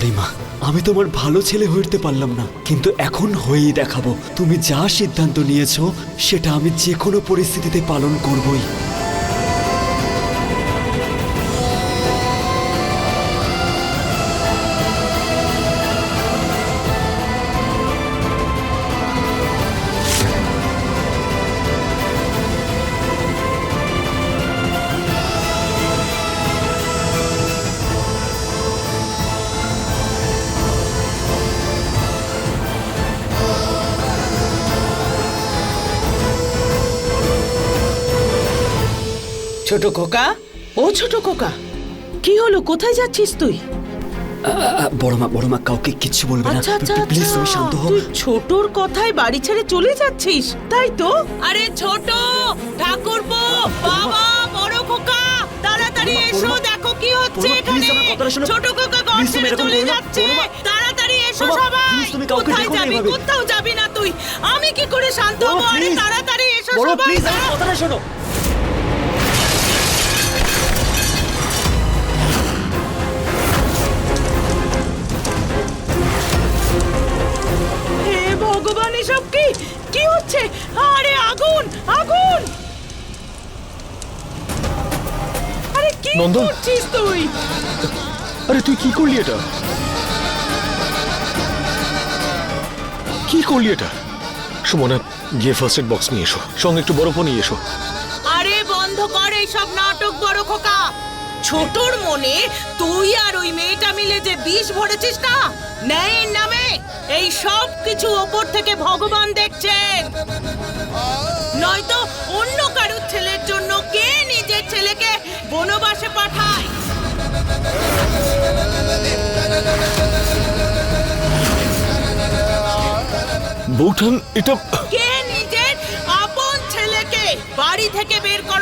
Sorry মা, আমি তোমার ভালো ছেলে হয়ে উঠতে পারলাম না। কিন্তু এখন হয়েই দেখাবো, তুমি যা সিদ্ধান্ত নিয়েছো, সেটা আমি যে কোনো পরিস্থিতিতে পালন করবই। ছোট খোকা? ও ছোট খোকা কি হলো? কোথায় যাচ্ছিস তুই? আ, আ, বড় মা বড় কাউকে কিচ্ছু বলবে না। আচ্ছা আচ্ছা প্লিজ আচ্ছা। তুমি শান্ত হও। তুই ছোটর কথায় বাড়ি ছেড়ে চলে যাচ্ছিস? তাই তো? আরে ছোট ঠাকুরপো বাবা বড় খোকা তাড়াতাড়ি এসো দেখো কি হচ্ছে এখানে। ছোট খোকা ঘর ছেড়ে চলে যাচ্ছে। তাড়াতাড়ি এসো সবাই। please তুমি কাউকে কোথায় যাবি? কোথাও যাবি না তুই? আমি কি করে শান্ত হব? আরে তাড়াতাড়ি এসো বড় সবাই। প্লিজ আমার কথাটা শোনো। নন্দন? করছিস তুই? আরে তুই কি করলি এটা? কি করলি এটা? সুমনা গিয়ে ফার্স্ট এড বক্স নিয়ে এসো। সঙ্গে একটু বরফও নিয়ে এসো। আরে বন্ধ কর এইসব নাটক বড় খোকা। ছোটর মনে তুই আর ওই মেয়েটা মিলে যে বিষ ভরেছিস না? ন্যায়ের নামে এই সব কিছু ওপর থেকে ভগবান দেখছেন। নয়তো বনবাসে পাঠায়। বৌঠান এটা কে নিজের আপন ছেলেকে বাড়ি থেকে বের করার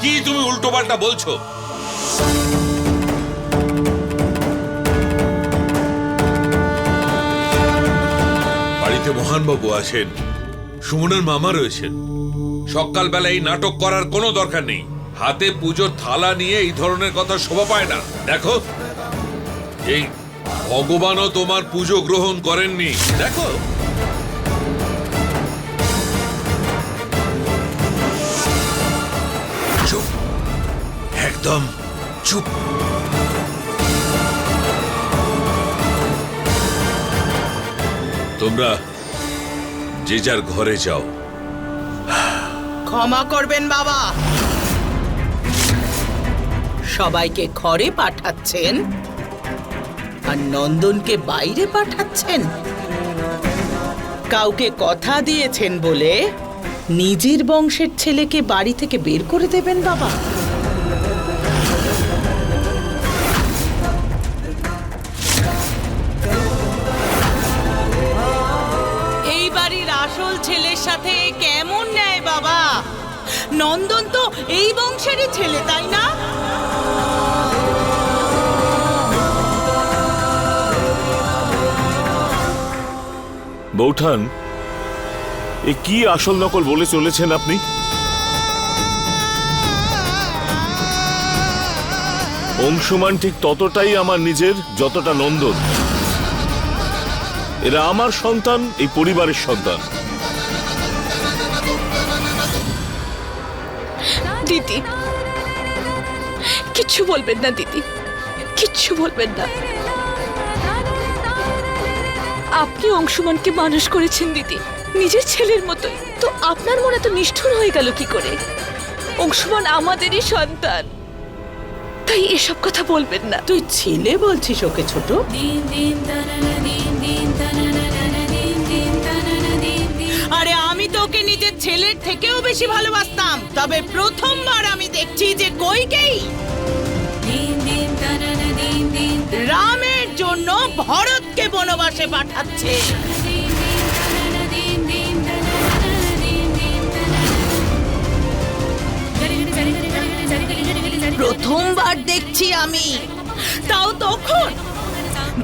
কি তুমি উল্টো পাল্টা বলছো? বাড়িতে মহানবাবু আছেন সুমনার মামা রয়েছেন। সকালবেলা এই নাটক করার কোনো দরকার নেই। হাতে পুজোর থালা নিয়ে এই ধরনের কথা শোভা পায় না। দেখো। এই, ভগবানও তোমার পুজো গ্রহণ করেননি। দেখো। চুপ। একদম চুপ। তোমরা যে যার ঘরে যাও। ক্ষমা করবেন বাবা। সবাইকে ঘরে পাঠাচ্ছেন আর নন্দনকে বাইরে পাঠাচ্ছেন? কাউকে কথা দিয়েছেন বলে নিজের বংশের ছেলেকে বাড়ি থেকে বের করে দেবেন বাবা। এই বাড়ির আসল ছেলের সাথে কেমন নেয় বাবা? নন্দন তো এই বংশেরই ছেলে, তাই না? বৌঠান, এ কি আসল নকল বলে চলেছেন আপনি? অংশমান ঠিক ততটাই আমার নিজের যতটা নন্দন। এরা আমার সন্তান, এই পরিবারের সন্তান। দিদি, কিচ্ছু বলবেন না দিদি, কিচ্ছু বলবেন না। আপনি অংশমানকে মানুষ করেছেন দিদি। নিজের ছেলের মতোই। তো আপনার মনে তো নিষ্ঠুর হয়ে গেল কি করে? অংশমান আমাদেরই সন্তান। তাই এসব কথা বলবেন না। তুই ছেলে বলছিস ওকে ছোট? আমি তোকে নিজের ছেলের থেকেও বেশি ভালোবাসতাম। তবে প্রথমবার আমি দেখছি যে কইকেই রামের জন্য ভরতকে বনবাসে পাঠাচ্ছে। প্রথমবার দেখছি আমি। তাও তখন?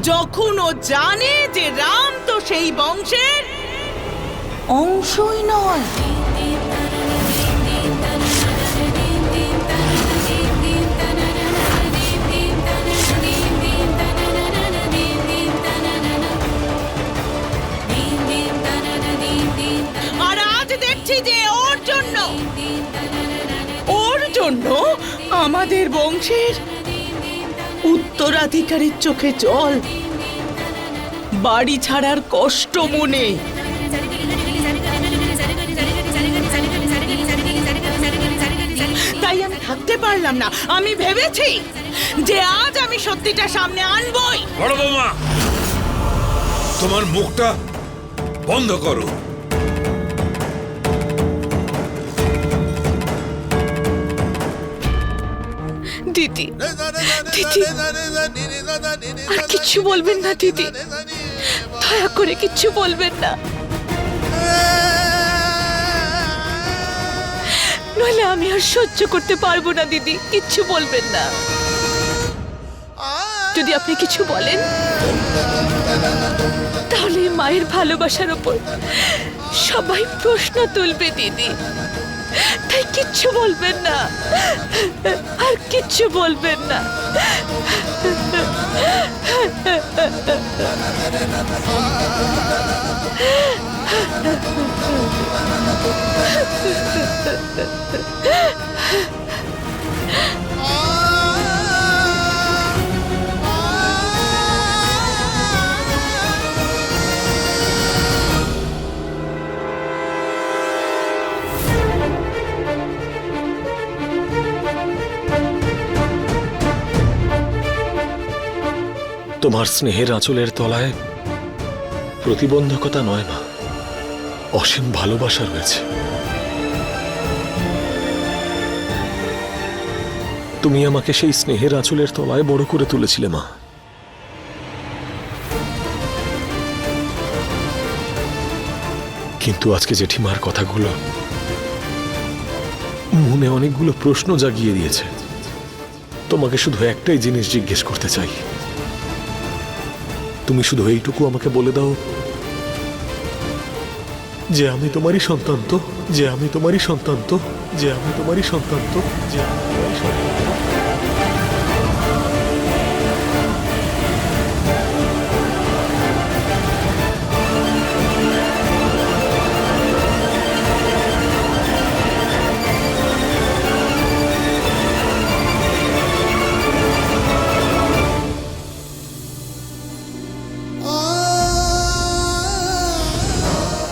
যখন ও জানে যে রাম তো সেই বংশের অংশই নয়। বংশের উত্তরাধিকারীর চোখে জল। বাড়ি ছাড়ার কষ্ট মনে। তাই আমি থাকতে পারলাম না। আমি ভেবেছি যে আজ আমি সত্যিটা সামনে আনবই। বড় বৌমা, তোমার মুখটা বন্ধ করো। দিদি। দিদি, আর কিচ্ছু বলবেন না দিদি। দয়া করে কিচ্ছু বলবেন না। নইলে আমি আর সহ্য করতে পারব না দিদি, কিচ্ছু বলবেন না। যদি আপনি কিছু বলেন, তাহলে মায়ের ভালোবাসার ওপর সবাই প্রশ্ন তুলবে দিদি। তাই কিচ্ছু বলবেন না। আর কিচ্ছু বলবেন না। তোমার স্নেহের আঁচলের তলায় প্রতিবন্ধকতা নয় মা, অসীম ভালোবাসা রয়েছে। তুমি আমাকে সেই স্নেহের আঁচলের তলায় বড় করে তুলেছিলে মা। কিন্তু আজকে জেঠিমার কথাগুলো মনে অনেকগুলো প্রশ্ন জাগিয়ে দিয়েছে। তোমাকে শুধু একটাই জিনিস জিজ্ঞেস করতে চাই। তুমি শুধু এইটুকু আমাকে বলে দাও যে আমি তোমারই সন্তান তো, যে আমি তোমারই সন্তান তো, যে আমি তোমারই সন্তান তো।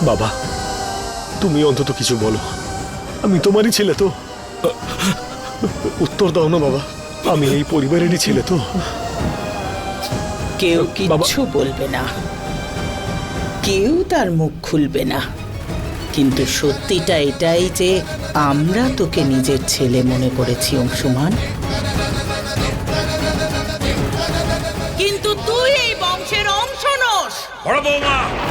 বাবা তুমি অন্তত কিছু বলো। আমি তোমারই ছেলে তো। উত্তর দাও না বাবা আমি এই পরিবারেরই ছেলে তো। কেউ কিচ্ছু বলবে না। কেউ তার মুখ খুলবে না। কিন্তু সত্যিটা এটাই যে আমরা তোকে নিজের ছেলে মনে করেছি অংশুমান। কিন্তু তুই এই বংশের অংশ নস বড় বৌমা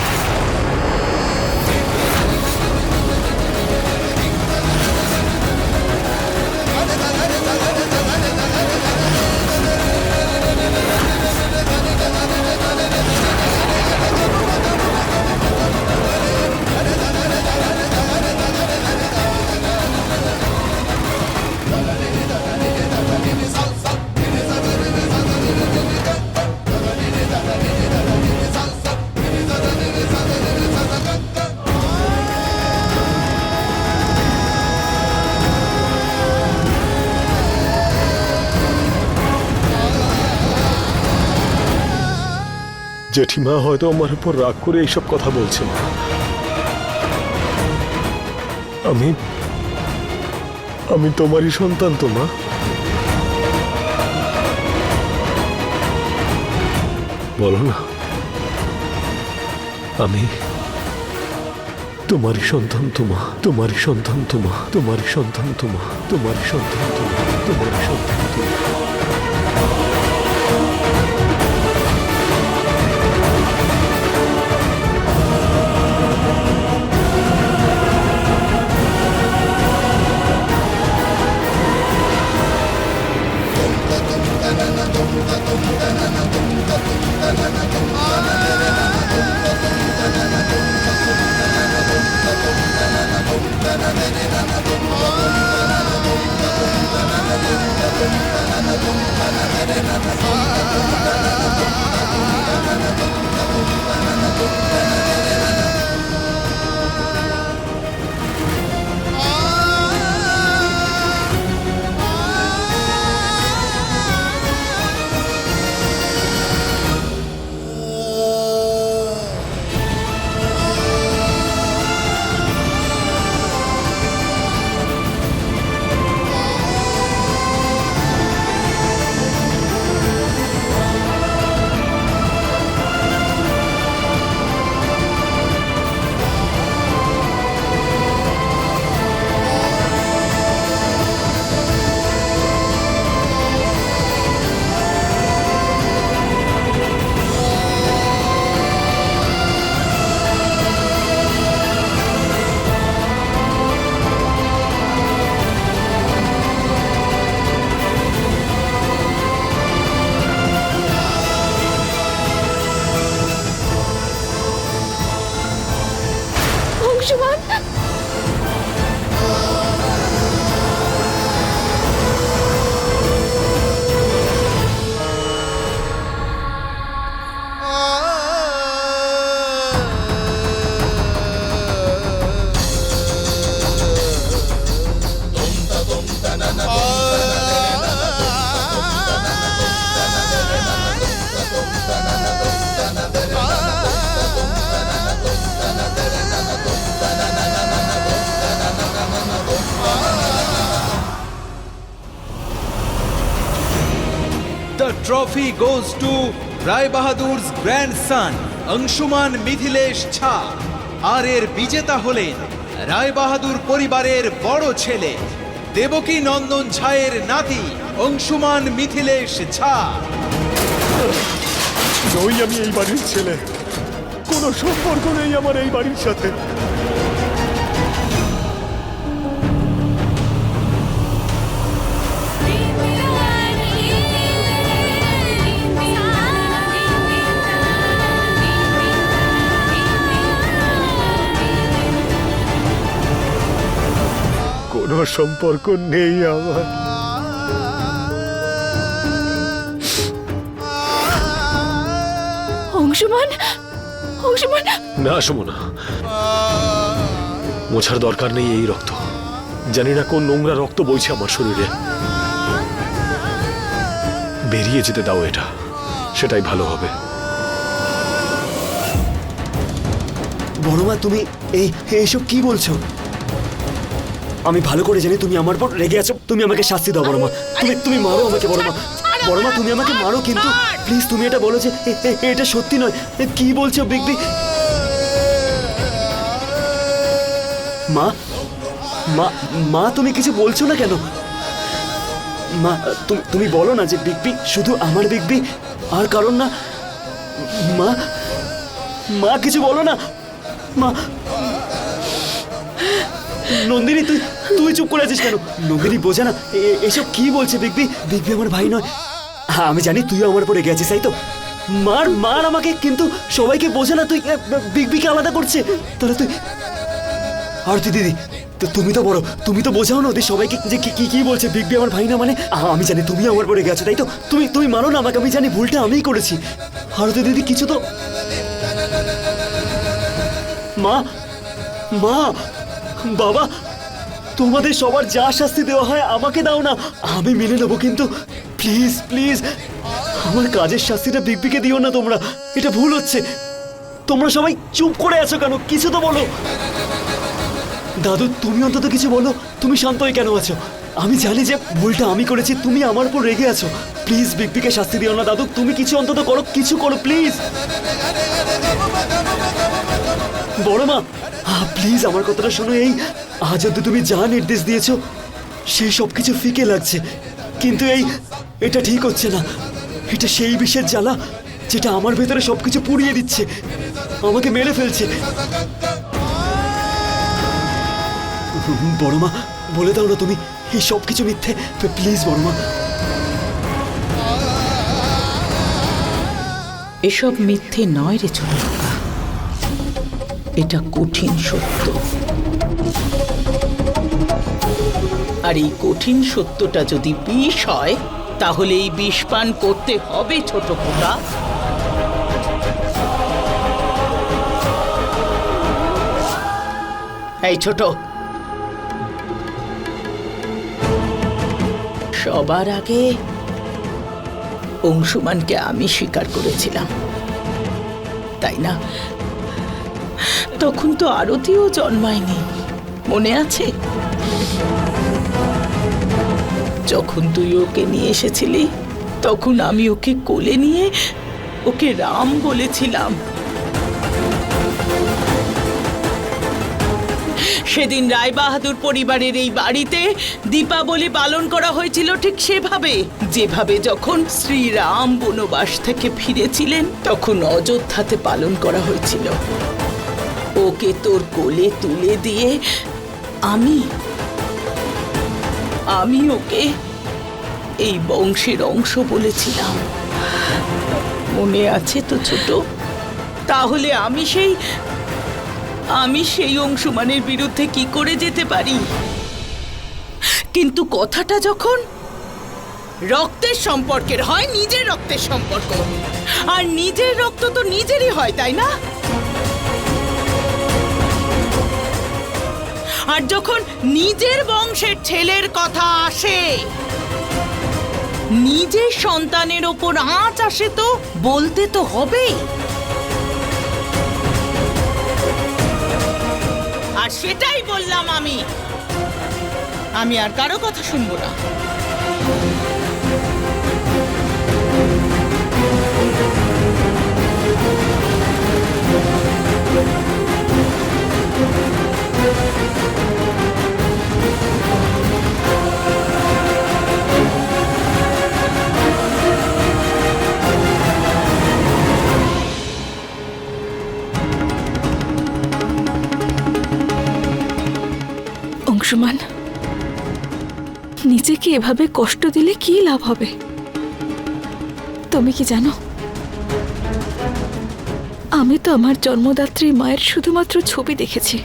জেঠিমা হয়তো আমার উপর রাগ করে এইসব কথা বলছেন। আমি আমি তোমারই সন্তান তো, মা। বলো না, আমি তোমারই সন্তান তোমা তোমারই সন্তান তোমা তোমারই সন্তান তোমা তোমারই সন্তান তোমা তোমারই সন্তান তোমা অংশুমান grandson, অংশুমান মিথিলেশ ছা আর এর বিজেতা হলেন রায়বাহাদুর পরিবারের বড় ছেলে দেবকী নন্দন ছায়ের নাতি অংশুমান মিথিলেশ ছা আমি এই বাড়ির ছেলে। কোনো সম্পর্ক নেই আমার এই বাড়ির সাথে। কোনো সম্পর্ক নেই আমার। অংশুমান অংশুমান। না সুমনা মোছার দরকার নেই এই রক্ত। জানি না কোন নোংরা রক্ত বইছে আমার শরীরে। বেরিয়ে যেতে দাও এটা। সেটাই ভালো হবে। বড়মা তুমি এই এইসব কি বলছো? আমি ভালো করে জানি তুমি আমার পর রেগে আছো। তুমি আমাকে শাস্তি দাও বড়মা। তুমি তুমি মারো আমাকে বড়মা। ছাড়ো, বড়মা তুমি আমাকে মারো কিন্তু প্লিজ তুমি এটা বলো যে এটা সত্যি নয়। কি বলছো বিগ বি মা মা মা তুমি কিছু বলছো না কেন? মা তুমি তুমি বলো না যে বিগ বি শুধু আমার বিগ বি আর কারণ না। মা মা কিছু বলো না। মা নন্দিনী, তুই তুই চুপ করে আছিস কেন? নন্দিনী বোঝে না এসব কি বলছে বিগবি বিগবি আমার ভাই নয়। হ্যাঁ আমি জানি তুইও আমার পরে গেছিস, তাই তো? মার মার আমাকে, কিন্তু সবাইকে বোঝে না তুই বিগবিকে আলাদা করছে। তাহলে তুই আরতি দিদি তুমি তো বড়, তুমি তো বোঝাও না ওদের সবাইকে যে কি কি বলছে বিগবি আমার ভাই না মানে? আমি জানি তুমি আমার পরে গেছো, তাই তো? তুমি তুমি মানো না আমাকে, আমি জানি ভুলটা আমিই করেছি। আরতি দিদি, কিছু তো মা মা বাবা, তোমাদের সবার যা শাস্তি দেওয়া হয় আমাকে দাও না। আমি মেনে নেব কিন্তু। প্লিজ প্লিজ, আমার কাজের শাস্তিটা বিগবিকে দিও না তোমরা। এটা ভুল হচ্ছে। তোমরা সবাই চুপ করে আছো কেন? কিছু তো বলো। দাদু, তুমি অন্তত কিছু বলো। তুমি শান্ত হয়ে কেন আছো? আমি জানি যে ভুলটা আমি করেছি, তুমি আমার উপর রেগে আছো। প্লিজ, বিগবিকে শাস্তি দিও না, দাদু। তুমি কিছু অন্তত করো, কিছু করো, প্লিজ। বড় মা প্লিজ আমার কথাটা শোনো, এই, আজ অব্দি তুমি যা নির্দেশ দিয়েছ, সেই সব কিছু ফিকে লাগছে। কিন্তু এই, এটা ঠিক হচ্ছে না। এটা সেই বিষের জ্বালা যেটা আমার ভেতরে সবকিছু পুড়িয়ে দিচ্ছে, আমাকে মেরে ফেলছে। বড়মা, বলে দাও না তুমি, এই সব কিছু মিথ্যে প্লিজ বড়মা। এসব মিথ্যে নয় রে খোকা এটা কঠিন সত্য। আর এই কঠিন সত্যটা যদি বিষ হয়, তাহলে এই বিষ পান করতে হবে ছোট খোকা। এই ছোট। সবার আগে অংশুমানকে আমি স্বীকার করেছিলাম। তাই না? তখন তো আরতিও জন্মায়নি। মনে আছে? যখন তুই ওকে নিয়ে এসেছিলি, তখন আমি ওকে কোলে নিয়ে ওকে রাম বলেছিলাম। সেদিন রায়বাহাদুর পরিবারের এই বাড়িতে দীপাবলি পালন করা হয়েছিল ঠিক সেভাবে। যেভাবে যখন শ্রীরাম বনবাস থেকে ফিরেছিলেন, তখন অযোধ্যাতে পালন করা হয়েছিল। ওকে তোর কোলে তুলে দিয়ে আমি আমি ওকে এই বংশের অংশ বলেছিলাম। মনে আছে তো ছোট? তাহলে আমি সেই আমি সেই অংশমানের বিরুদ্ধে কি করে যেতে পারি? কিন্তু কথাটা যখন রক্তের সম্পর্কের হয়, নিজের রক্তের সম্পর্ক। আর নিজের রক্ত তো নিজেরই হয়, তাই না? আর যখন নিজের বংশের ছেলের কথা আসে, নিজের সন্তানের ওপর আঁচ আসে তো বলতে তো হবেই। আর সেটাই বললাম আমি। আমি আর কারও কথা শুনব না। অংশুমান নিজেকে এভাবে কষ্ট দিলে কি লাভ হবে? তুমি কি জানো? আমি তো আমার জন্মদাত্রী মায়ের শুধুমাত্র ছবি দেখেছি।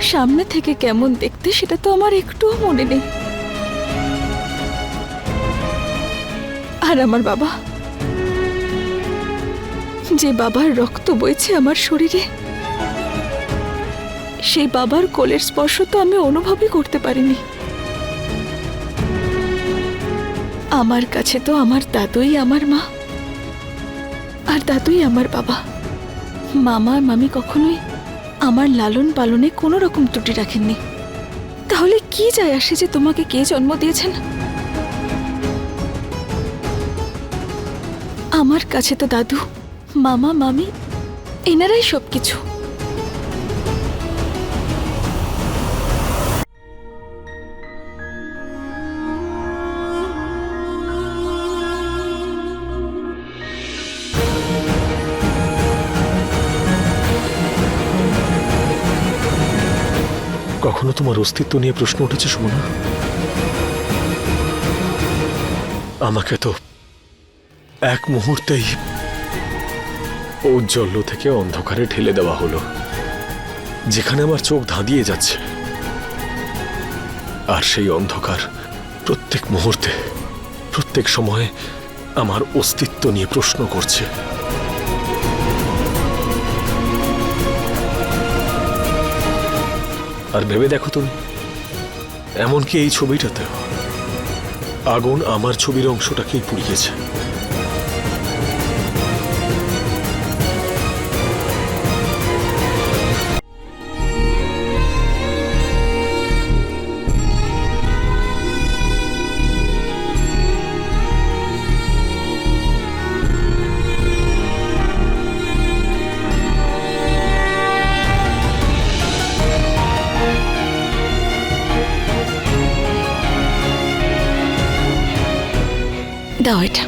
সামনে থেকে কেমন দেখতে সেটা তো আমার একটুও মনে নেই। আর আমার বাবা? যে বাবার রক্ত বইছে আমার শরীরে সেই বাবার কোলের স্পর্শ তো আমি অনুভবই করতে পারিনি। আমার কাছে তো আমার দাদুই আমার মা। আর দাদুই আমার বাবা। মামা আর মামি কখনোই আমার লালন পালনে কোনো রকম ত্রুটি রাখেননি। তাহলে কি যায় আসে যে তোমাকে কে জন্ম দিয়েছেন? আমার কাছে তো দাদু, মামা, মামি, এনারাই সব কিছু তোমার অস্তিত্ব নিয়ে প্রশ্ন উঠেছে, সুমনা? আমাকে তো এক মুহূর্তেই ঔজ্জ্বল্য থেকে অন্ধকারে ঠেলে দেওয়া হলো, যেখানে আমার চোখ ধাঁধিয়ে যাচ্ছে। আর সেই অন্ধকার প্রত্যেক মুহূর্তে, প্রত্যেক সময়ে আমার অস্তিত্ব নিয়ে প্রশ্ন করছে। আর ভেবে দেখো তুমি। এমনকি এই ছবিটাতে আগুন আমার ছবির অংশটাকেই পুড়িয়েছে। দাও এটা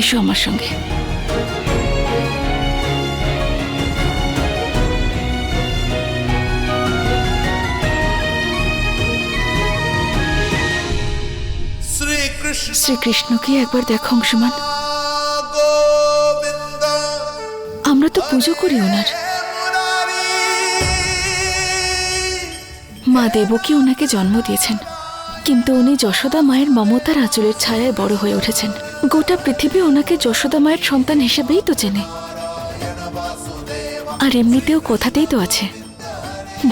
এসো আমার সঙ্গে শ্রীকৃষ্ণকে একবার দেখো অংশমান? আমরা তো পুজো করি ওনার। মা দেবকী ওনাকে জন্ম দিয়েছেন। কিন্তু উনি যশোদা মায়ের মমতার আঁচলের ছায়ায় বড় হয়ে উঠেছেন। গোটা পৃথিবী ওনাকে যশোদা মায়ের সন্তান হিসেবেই তো চেনে। আর এমনিতেও কথাতেই তো আছে,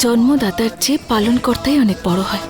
জন্মদাতার চেয়ে পালনকর্তাই অনেক বড় হয়।